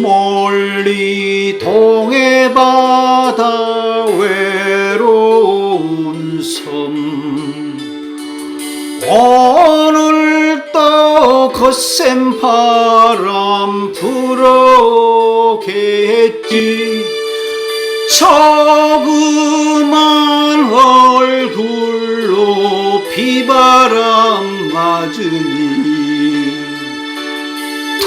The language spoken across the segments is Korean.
멀리 동해 바다 외로운 섬. 오늘도 거센 바람 불어겠지. 조그만 얼굴로 비바람 맞으니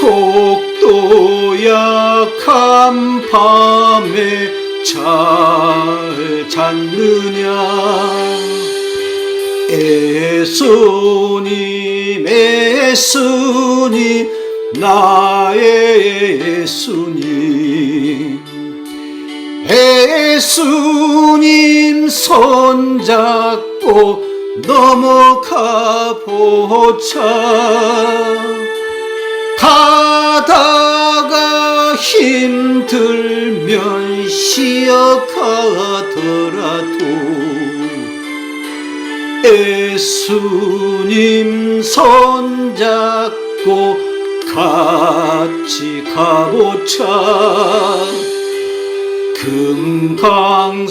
톡도 약한 밤에 잘 잤느냐? 예수님 예수님 나의 예수님 예수님 손잡고 넘어가 보자 가다가 힘들면 쉬어가더라도 예수님 손잡고 같이 가보자. 금강산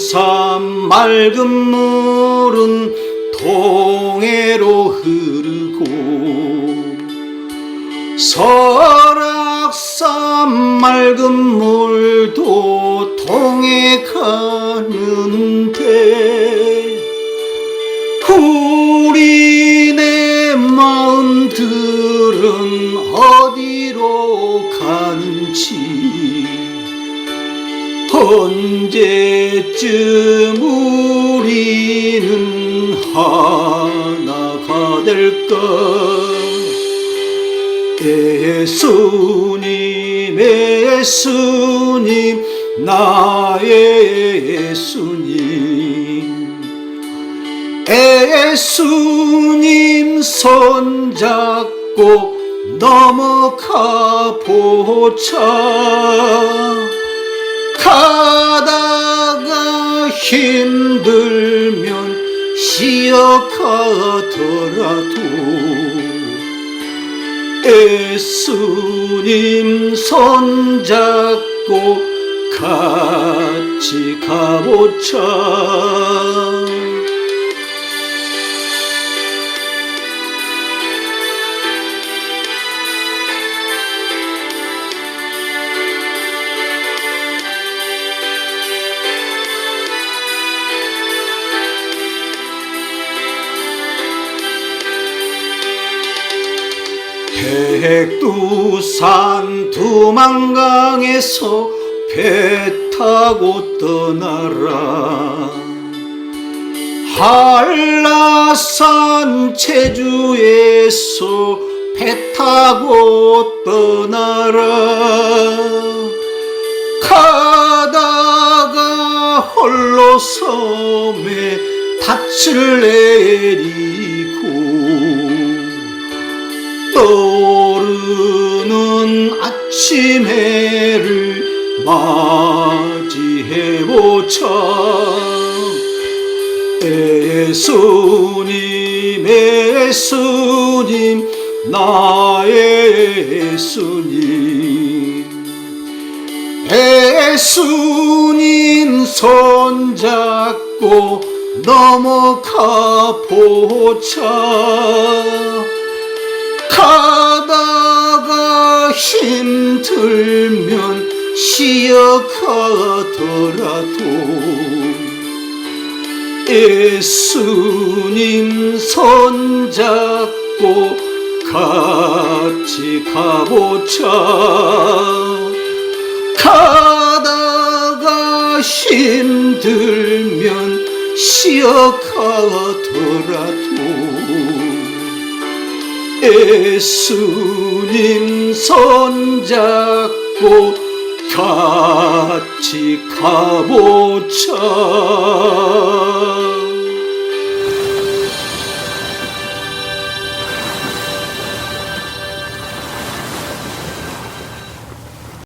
맑은 물은 동해로 흐르고 설악산 맑은 물도 통해 가는데 우리 내 마음들은 어디로 가는지 언제쯤 우리는 하나가 될까 예수님 예수님 나의 예수님 예수님 손잡고 넘어가 보자. 가다가 힘들면 쉬어가더라도 예수님 손잡고 같이 가보자 백두산 두만강에서 배 타고 떠나라. 한라산 제주에서 배 타고 떠나라. 가다가 홀로 섬에 닻을 내리 아침 해를 맞이해 보자. 예수님 예수님 나의 예수님. 예수님 손잡고 넘어가 보자 힘들면 쉬어가더라도 예수님 손잡고 같이 가보자. 가다가 힘들면 쉬어가더라도 예수님 손잡고 같이 가보자